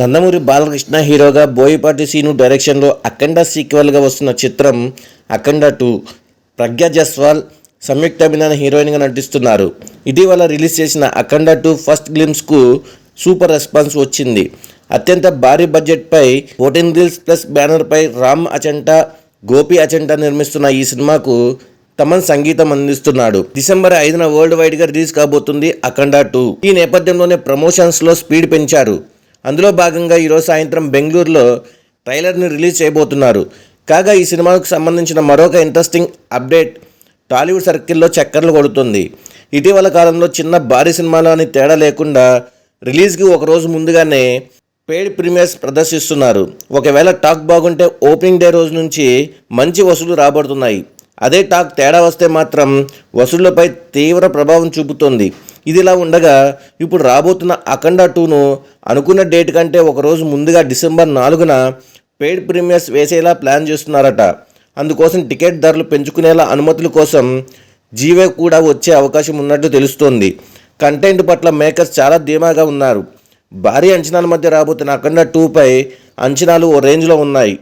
నందమూరి బాలకృష్ణ హీరోగా బోయపాటి సీను డైరెక్షన్లో అఖండ సీక్వెల్గా వస్తున్న చిత్రం అఖండ టూ. ప్రజ్ఞా జస్వాల్ సంయుక్త అభినయన హీరోయిన్గా నటిస్తున్నారు. ఇటీవల రిలీజ్ చేసిన అఖండ టూ ఫస్ట్ గ్లిమ్స్కు సూపర్ రెస్పాన్స్ వచ్చింది. అత్యంత భారీ బడ్జెట్పై ఫోర్టీన్ రీల్స్ ప్లస్ బ్యానర్పై రామ్ అచంటా గోపి అచంటా నిర్మిస్తున్న ఈ సినిమాకు తమన్ సంగీతం అందిస్తున్నాడు. డిసెంబర్ ఐదున వరల్డ్ వైడ్గా రిలీజ్ కాబోతుంది అఖండ టూ. ఈ నేపథ్యంలోనే ప్రమోషన్స్లో స్పీడ్ పెంచారు. అందులో భాగంగా ఈరోజు సాయంత్రం బెంగళూరులో ట్రైలర్ని రిలీజ్ చేయబోతున్నారు. కాగా ఈ సినిమాకు సంబంధించిన మరొక ఇంట్రెస్టింగ్ అప్డేట్ టాలీవుడ్ సర్కిల్లో చక్కర్లు కొడుతుంది. ఇటీవల కాలంలో చిన్న భారీ సినిమాలు అని తేడా లేకుండా రిలీజ్కి ఒక రోజు ముందుగానే పెయిడ్ ప్రీమియర్స్ ప్రదర్శిస్తున్నారు. ఒకవేళ టాక్ బాగుంటే ఓపెనింగ్ డే రోజు నుంచి మంచి వసూలు రాబడుతున్నాయి. అదే టాక్ తేడా వస్తే మాత్రం వసూళ్ళపై తీవ్ర ప్రభావం చూపుతోంది. ఇదిలా ఉండగా ఇప్పుడు రాబోతున్న అఖండ టూను అనుకున్న డేట్ కంటే ఒకరోజు ముందుగా డిసెంబర్ నాలుగున పెయిడ్ ప్రీమియర్స్ వేసేలా ప్లాన్ చేస్తున్నారట. అందుకోసం టికెట్ ధరలు పెంచుకునేలా అనుమతుల కోసం జీవే కూడా వచ్చే అవకాశం ఉన్నట్టు తెలుస్తోంది. కంటెంట్ పట్ల మేకర్స్ చాలా ధీమాగా ఉన్నారు. భారీ అంచనాల మధ్య రాబోతున్న అఖండ టూపై అంచనాలు ఓ రేంజ్లో ఉన్నాయి.